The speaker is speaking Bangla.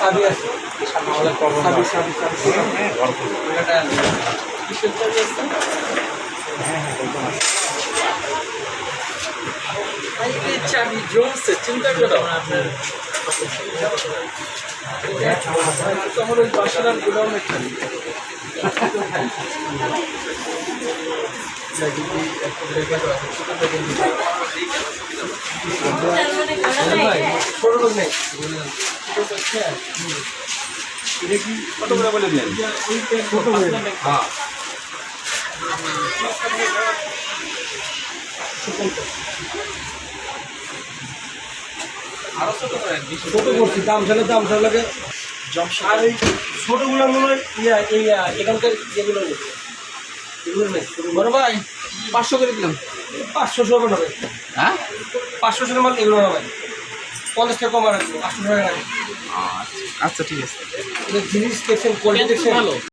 চাবি আছে চাবি চাবি চাবি কিসের চাবি চাবি জমছে চিন্তা করো আপনার আমার ওই বাসার গোডাউনে খালি হ্যাঁ ছোট করছি দাম ছাড়া দাম ছাড়া লাগে আর ছোটগুলো মনে হয় ইয়া এখানকার যেগুলো বড় ভাই পাঁচশো করে দিলাম। পাঁচশো হ্যাঁ? পাঁচশো মাল এগুলো পঞ্চাশ টাকা কমা রাখব পাঁচশো টাকা আচ্ছা আচ্ছা ঠিক আছে। জিনিস দেখছেন কোয়ালিটি দেখছেন। ভালো।